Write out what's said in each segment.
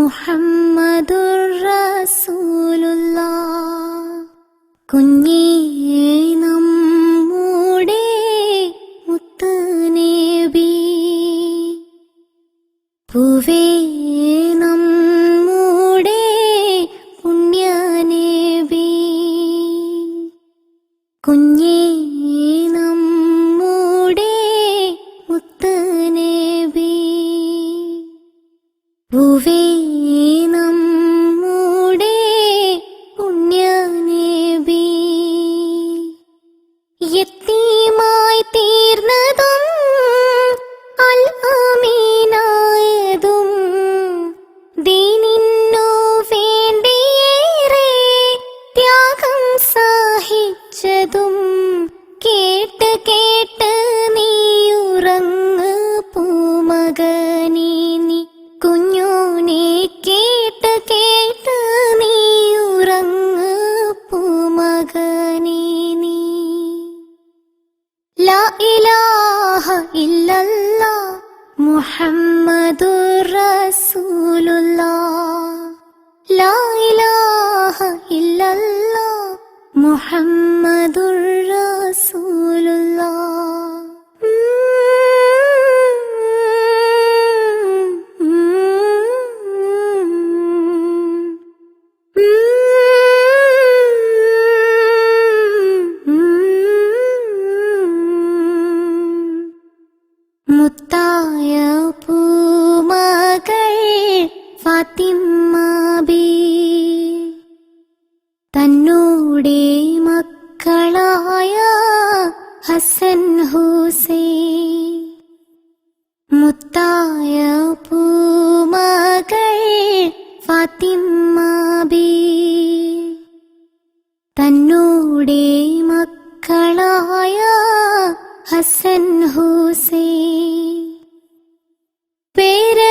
മുഹമ്മദുർ റസൂലുള്ള. കുഞ്ഞേ محمد ഫാത്തിമ്മ തന്നോടെ മക്കളായ ഹസൻ ഹൂസേ പേരക്കീടാങ്ങളോ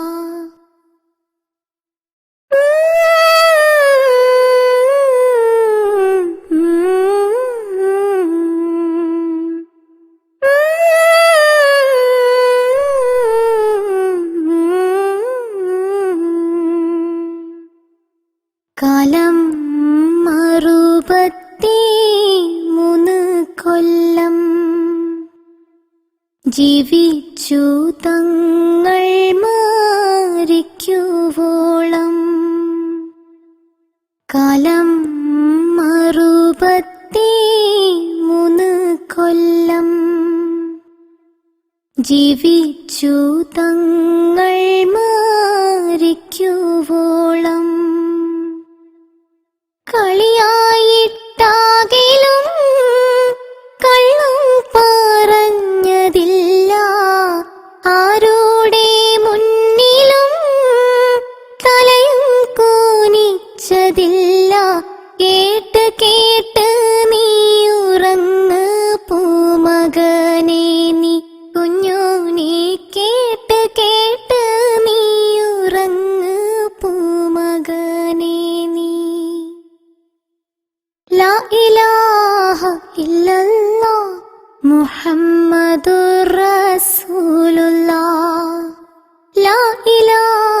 ജീവിച്ചു തങ്ങൾ മാറിക്കുവോളം. കാലം മറുപത്തി മൂന്ന് കൊല്ലം. ജീവിച്ചു തങ്ങൾ കേട്ടതില്ല കേട്ട് കേട്ട് നീ ഉറങ്ങ പൂമകനെ നീ കുഞ്ഞോനെ കേട്ട് കേട്ട് നീ ഉറങ്ങ പൂമകനെ നീ. ലാ ഇലാഹ ഇല്ലല്ലാ ലാ ഇലാഹ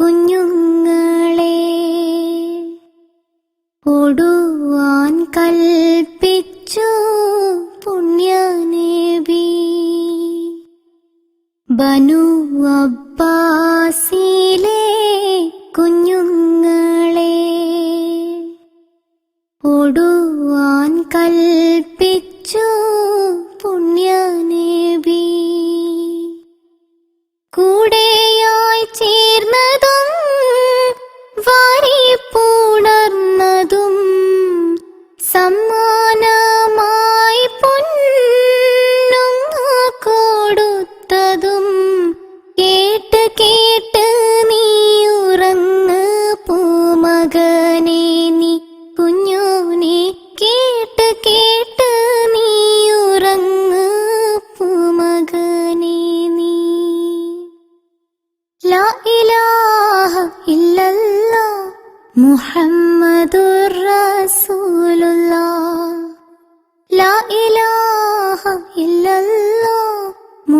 കുഞ്ഞുങ്ങളെ ഓടുവാൻ കൽപ്പിച്ചു പുണ്യനേവി. ബനു അബ്ബാസിലെ കുഞ്ഞുങ്ങളെ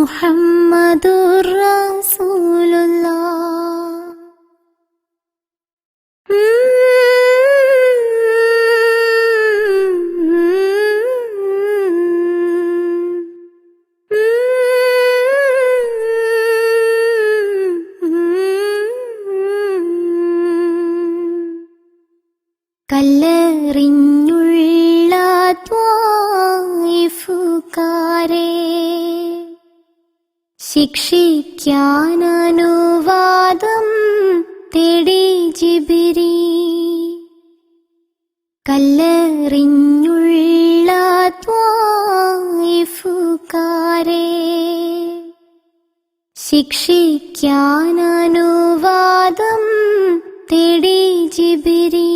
മുഹമ്മദുർ റസൂലുള്ളാഹ് കല്ലെറിഞ്ഞുള്ള ത്വായിഫുക ശിക്ഷിക്കാൻ അനുവാദം തേടി ജിബിരി. കല്ലെറിഞ്ഞുള്ള ത്വായിഫുകാരെ ശിക്ഷിക്കാൻ അനുവാദം തേടി ജിബിരി.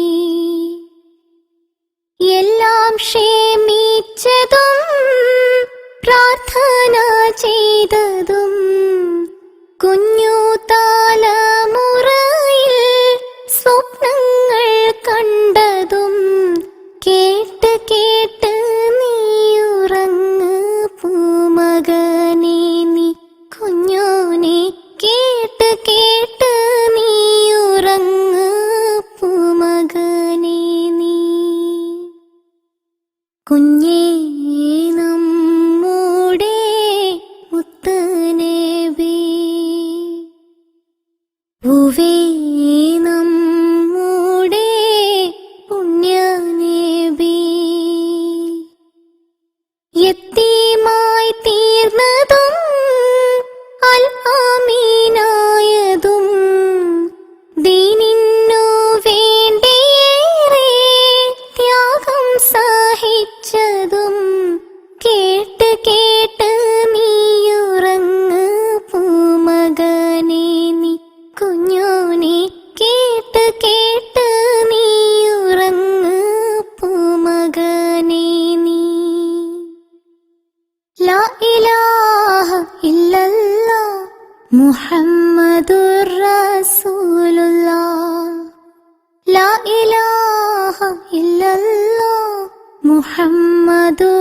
എല്ലാം ക്ഷേമിച്ചതും പ്രാർത്ഥന ചെയ്തതും കേട്ട് കേട്ട് നീ ഉറങ്ങ് പൂമകനെ നീ. ലാ ഇലാഹ ഇല്ലല്ലാ മുഹമ്മദുർ റസൂലുള്ളാ. ലാ ഇലാഹ ഇല്ലല്ലാ മുഹമ്മദുർ